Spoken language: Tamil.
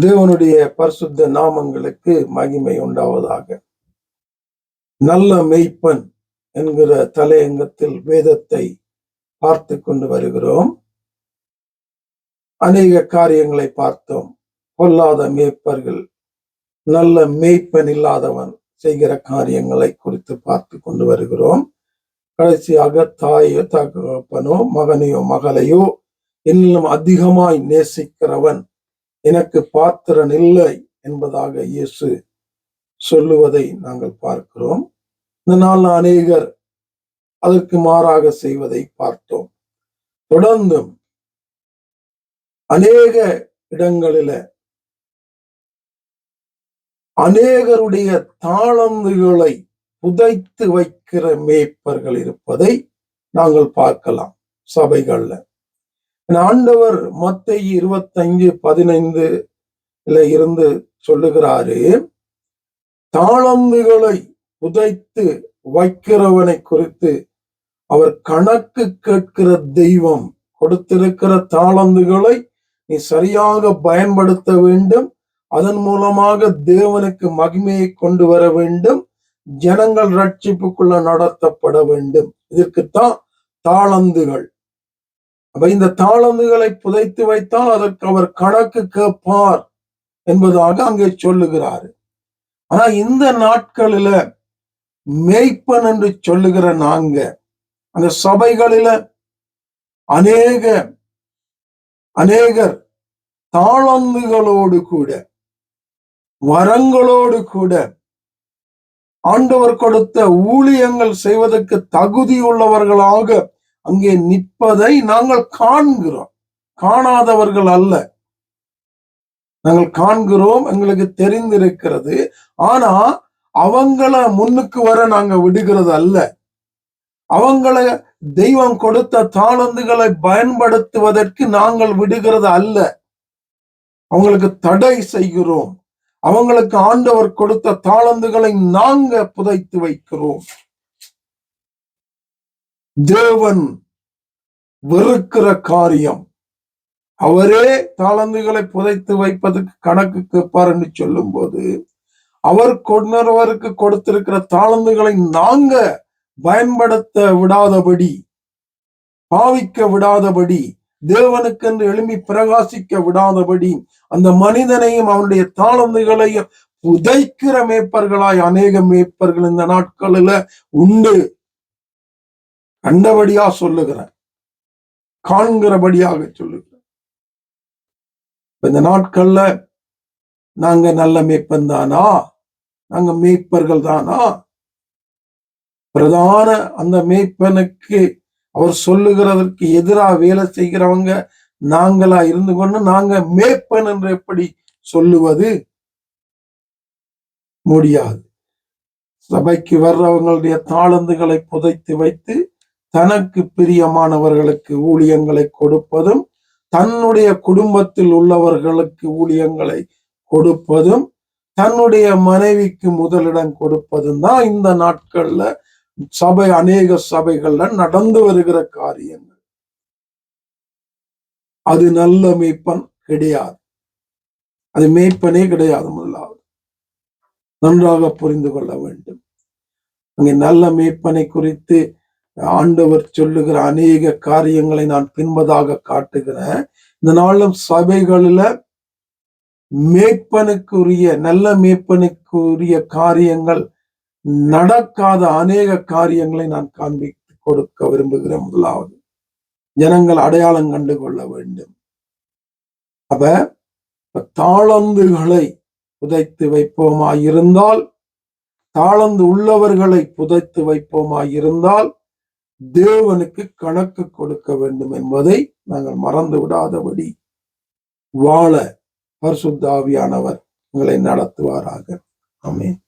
தேவனுடைய பரிசுத்த நாமங்களுக்கு மகிமை உண்டாவதாக. நல்ல மெய்ப்பன் என்கிற தலையங்கத்தில் வேதத்தை பார்த்து கொண்டு வருகிறோம். அநேக காரியங்களை பார்த்தோம். பொல்லாத மேய்ப்பர்கள் நல்ல மேய்ப்பன் இல்லாதவன் செய்கிற காரியங்களை குறித்து பார்த்து கொண்டு வருகிறோம். கடைசியாக தாயோ தகப்பனோ மகனையோ மகளையோ இன்னும் அதிகமாய் நேசிக்கிறவன் எனக்கு பாத்திரன் இல்லை என்பதாக இயேசு சொல்லுவதை நாங்கள் பார்க்கிறோம். இந்த நாள் அநேகர் அதற்கு மாறாக செய்வதை பார்த்தோம். தொடர்ந்தும் அநேக இடங்களில அநேகருடைய தாளந்துகளை புதைத்து வைக்கிற மேய்ப்பர்கள் இருப்பதை நாங்கள் பார்க்கலாம் சபைகள்ல. ஆண்டவர் மத்தை இருபத்தஞ்சு பதினைந்துல இருந்து சொல்லுகிறாரு தாளந்துகளை புதைத்து வைக்கிறவனை குறித்து அவர் கணக்கு கேட்கிற தெய்வம் கொடுத்திருக்கிற தாளந்துகளை நீ சரியாக பயன்படுத்த வேண்டும். அதன் மூலமாக தேவனுக்கு மகிமையை கொண்டு வர வேண்டும். ஜனங்கள் ரட்சிப்புக்குள்ள நடத்தப்பட வேண்டும். இதற்குத்தான் தாளந்துகள். அப்ப இந்த தாளந்துகளை புதைத்து வைத்தால் அதற்கு அவர் கணக்கு கேட்பார் என்பதாக அங்கே சொல்லுகிறாரு. ஆனா இந்த நாட்களில மேய்ப்பன் என்று சொல்லுகிற நாங்க அந்த சபைகளில அநேக அநேகர் தாளந்துகளோடு கூட வரங்களோடு கூட ஆண்டவர் கொடுத்த ஊழியங்கள் செய்வதற்கு தகுதி உள்ளவர்களாக அங்கே நிற்பதை நாங்கள் காண்கிறோம். காணாதவர்கள் அல்ல. நாங்கள் காண்கிறோம் எங்களுக்கு தெரிந்திருக்கிறது. ஆனா அவங்கள முன்னுக்கு வர நாங்க விடுகிறது அல்ல. அவங்கள தெய்வம் கொடுத்த தாளந்துகளை பயன்படுத்துவதற்கு நாங்கள் விடுகிறது அல்ல. அவங்களுக்கு தடை செய்கிறோம். அவங்களுக்கு ஆண்டவர் கொடுத்த தாளந்துகளை நாங்க புதைத்து வைக்கிறோம். தேவன் வெறுக்கிற காரியம். அவரே தாளந்துகளை புதைத்து வைப்பதற்கு கணக்கு கேட்பார் என்று சொல்லும் போது அவர் கொண்டவருக்கு கொடுத்திருக்கிற தாளந்துகளை நாங்க பயன்படுத்த விடாதபடி பாவிக்க விடாதபடி தேவனுக்கென்று எழும்பி பிரகாசிக்க விடாதபடி அந்த மனிதனையும் அவனுடைய தாளந்துகளையும் புதைக்கிற மேய்ப்பர்களாய் அநேக மேய்ப்பர்கள் இந்த நாட்களில உண்டு. கண்டபடியா சொல்லுகிறேன். காண்கிறபடியாக சொல்லுகிறேன். இந்த நாட்கள்ல நாங்க நல்ல மேய்ப்பன் தானா நாங்க மேய்ப்பர்கள் தானா பிரதான அந்த மேய்ப்பனுக்கு அவர் சொல்லுகிறதற்கு எதிராக வேலை செய்கிறவங்க நாங்களா இருந்து கொண்டு நாங்க மேய்ப்பன் என்று எப்படி சொல்லுவது? முடியாது. சபைக்கு வர்றவங்களுடைய தாளந்துகளை புதைத்து வைத்து தனக்கு பிரியமானவர்களுக்கு ஊழியங்களை கொடுப்பதும் தன்னுடைய குடும்பத்தில் உள்ளவர்களுக்கு ஊழியங்களை கொடுப்பதும் தன்னுடைய மனைவிக்கு முதலிடம் கொடுப்பதும் தான் இந்த நாட்கள்ல சபை அநேக சபைகள்ல நடந்து வருகிற காரியங்கள். அது நல்ல மேய்ப்பன் கிடையாது. அது மேய்ப்பனே கிடையாது முதலாவது. நன்றாக புரிந்து கொள்ள வேண்டும். அங்கே நல்ல மேய்ப்பனை குறித்து ஆண்டவர் சொல்லுகிற அநேக காரியங்களை நான் பின்பதாக காட்டுகிறேன். இந்த நாளும் சபைகளில மேய்ப்பனுக்குரிய நல்ல மேய்ப்பனுக்குரிய காரியங்கள் நடக்காத அநேக காரியங்களை நான் காண்பித்து கொடுக்க விரும்புகிறேன் முதலாவது ஜனங்கள் அடையாளம் கண்டு கொள்ள வேண்டும். அப்ப தாளந்துகளை புதைத்து வைப்போமா இருந்தால் தாளந்து உள்ளவர்களை புதைத்து வைப்போமா இருந்தால் தேவனுக்கு கணக்கு கொடுக்க வேண்டும் என்பதை நாங்கள் மறந்து விடாதபடி வாழ பரிசுத்தாவியானவர் உங்களை நடத்துவாராக. ஆமென்.